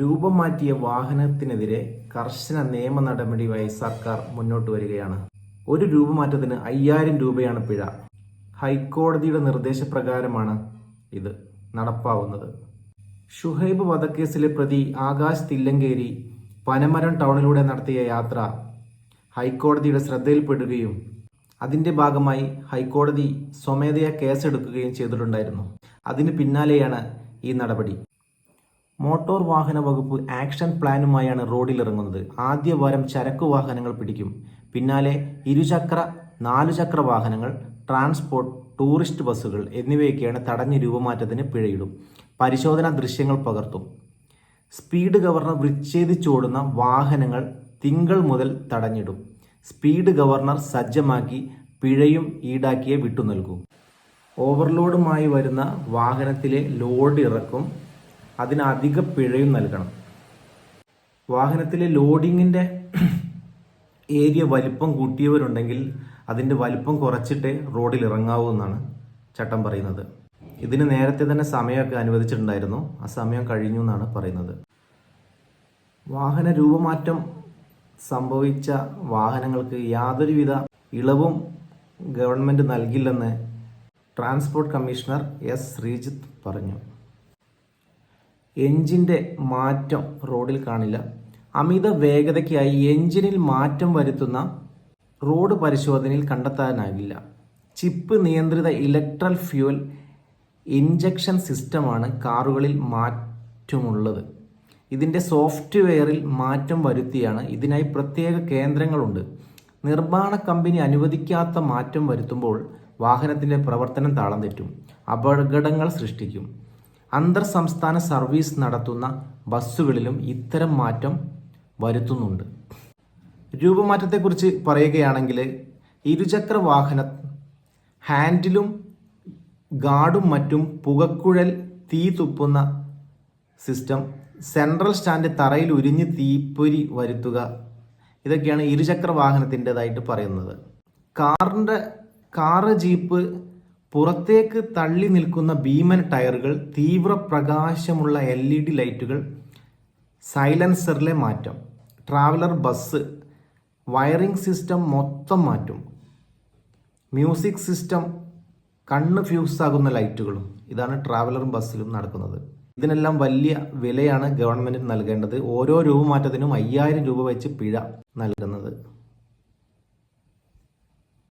രൂപം മാറ്റിയ വാഹനത്തിനെതിരെ കർശന നിയമ നടപടിയുമായി സർക്കാർ മുന്നോട്ട് വരികയാണ്. ഒരു രൂപമാറ്റത്തിന് അയ്യായിരം രൂപയാണ് പിഴ. ഹൈക്കോടതിയുടെ നിർദ്ദേശപ്രകാരമാണ് ഇത് നടപ്പാവുന്നത്. ഷുഹൈബ് വധക്കേസിലെ പ്രതി ആകാശ് തില്ലങ്കേരി പനമരം ടൗണിലൂടെ നടത്തിയ യാത്ര ഹൈക്കോടതിയുടെ ശ്രദ്ധയിൽപ്പെടുകയും അതിന്റെ ഭാഗമായി ഹൈക്കോടതി സ്വമേധയാ കേസെടുക്കുകയും ചെയ്തിട്ടുണ്ടായിരുന്നു. അതിന് പിന്നാലെയാണ് ഈ നടപടി. മോട്ടോർ വാഹന വകുപ്പ് ആക്ഷൻ പ്ലാനുമായാണ് റോഡിലിറങ്ങുന്നത്. ആദ്യ വാരം ചരക്കു വാഹനങ്ങൾ പിടിക്കും. പിന്നാലെ ഇരുചക്ര നാലുചക്ര വാഹനങ്ങൾ ട്രാൻസ്പോർട്ട് ടൂറിസ്റ്റ് ബസ്സുകൾ എന്നിവയൊക്കെയാണ് തടഞ്ഞ് രൂപമാറ്റത്തിന് പിഴയിടും. പരിശോധനാ ദൃശ്യങ്ങൾ പകർത്തും. സ്പീഡ് ഗവർണർ വിച്ഛേദിച്ചോടുന്ന വാഹനങ്ങൾ തിങ്കൾ മുതൽ തടഞ്ഞിടും. സ്പീഡ് ഗവർണർ സജ്ജമാക്കി പിഴയും ഈടാക്കിയേ വിട്ടു നൽകും ഓവർലോഡുമായി വരുന്ന വാഹനത്തിലെ ലോഡ് ഇറക്കും അതിന് അധിക പിഴയും നൽകണം. വാഹനത്തിലെ ലോഡിങ്ങിന്റെ ഏരിയ വലിപ്പം കൂട്ടിയവരുണ്ടെങ്കിൽ അതിന്റെ വലിപ്പം കുറച്ചിട്ട് റോഡിൽ ഇറങ്ങാവൂ എന്നാണ് ചട്ടം പറയുന്നത്. ഇതിന് നേരത്തെ തന്നെ സമയമൊക്കെ അനുവദിച്ചിട്ടുണ്ടായിരുന്നു. ആ സമയം കഴിഞ്ഞു എന്നാണ് പറയുന്നത്. വാഹന രൂപമാറ്റം സംഭവിച്ച വാഹനങ്ങൾക്ക് യാതൊരുവിധ ഇളവും ഗവൺമെന്റ് നൽകില്ലെന്ന് ട്രാൻസ്പോർട്ട് കമ്മീഷണർ എസ് ശ്രീജിത്ത് പറഞ്ഞു. എഞ്ചിന്റെ മാറ്റം റോഡിൽ കാണില്ല. അമിത വേഗതയ്ക്കായി എഞ്ചിനിൽ മാറ്റം വരുത്തുന്ന റോഡ് പരിശോധനയിൽ കണ്ടെത്താനാകില്ല. ചിപ്പ് നിയന്ത്രിത ഇലക്ട്രൽ ഫ്യൂവൽ ഇഞ്ചക്ഷൻ സിസ്റ്റമാണ് കാറുകളിൽ മാറ്റമുള്ളത്. ഇതിന്റെ സോഫ്റ്റ്വെയറിൽ മാറ്റം വരുത്തിയാണ്. ഇതിനായി പ്രത്യേക കേന്ദ്രങ്ങളുണ്ട്. നിർമ്മാണ കമ്പനി അനുവദിക്കാത്ത മാറ്റം വരുത്തുമ്പോൾ വാഹനത്തിന്റെ പ്രവർത്തനം താളം തെറ്റും. അപകടങ്ങൾ സൃഷ്ടിക്കും. അന്തർ സംസ്ഥാന സർവീസ് നടത്തുന്ന ബസ്സുകളിലും ഇത്തരം മാറ്റം വരുത്തുന്നുണ്ട്. രൂപമാറ്റത്തെക്കുറിച്ച് പറയുകയാണെങ്കിൽ ഇരുചക്ര വാഹന ഹാൻഡിലും ഗാർഡും മറ്റും പുകക്കുഴൽ തീ തുപ്പുന്ന സിസ്റ്റം സെൻട്രൽ സ്റ്റാൻഡ് തറയിൽ ഉരിഞ്ഞ് തീപ്പൊരി വരുത്തുക. ഇതൊക്കെയാണ് ഇരുചക്ര വാഹനത്തിന്റെതായിട്ട് പറയുന്നത്. കാറിന്റെ കാറ് ജീപ്പ് പുറത്തേക്ക് തള്ളി നിൽക്കുന്ന ഭീമൻ ടയറുകൾ തീവ്ര പ്രകാശമുള്ള എൽ ഇ ഡി ലൈറ്റുകൾ സൈലൻസറിലെ മാറ്റം ട്രാവലർ ബസ് വയറിംഗ് സിസ്റ്റം മൊത്തം മാറ്റും മ്യൂസിക് സിസ്റ്റം കണ്ണ് ഫ്യൂസാകുന്ന ലൈറ്റുകളും ഇതാണ് ട്രാവലറും ബസ്സിലും നടക്കുന്നത്. ഇതിനെല്ലാം വലിയ വിലയാണ് ഗവൺമെന്റ് നൽകേണ്ടത്. ഓരോ രൂപ മാറ്റത്തിനും അയ്യായിരം രൂപ വെച്ച് പിഴ നൽകുന്നത്.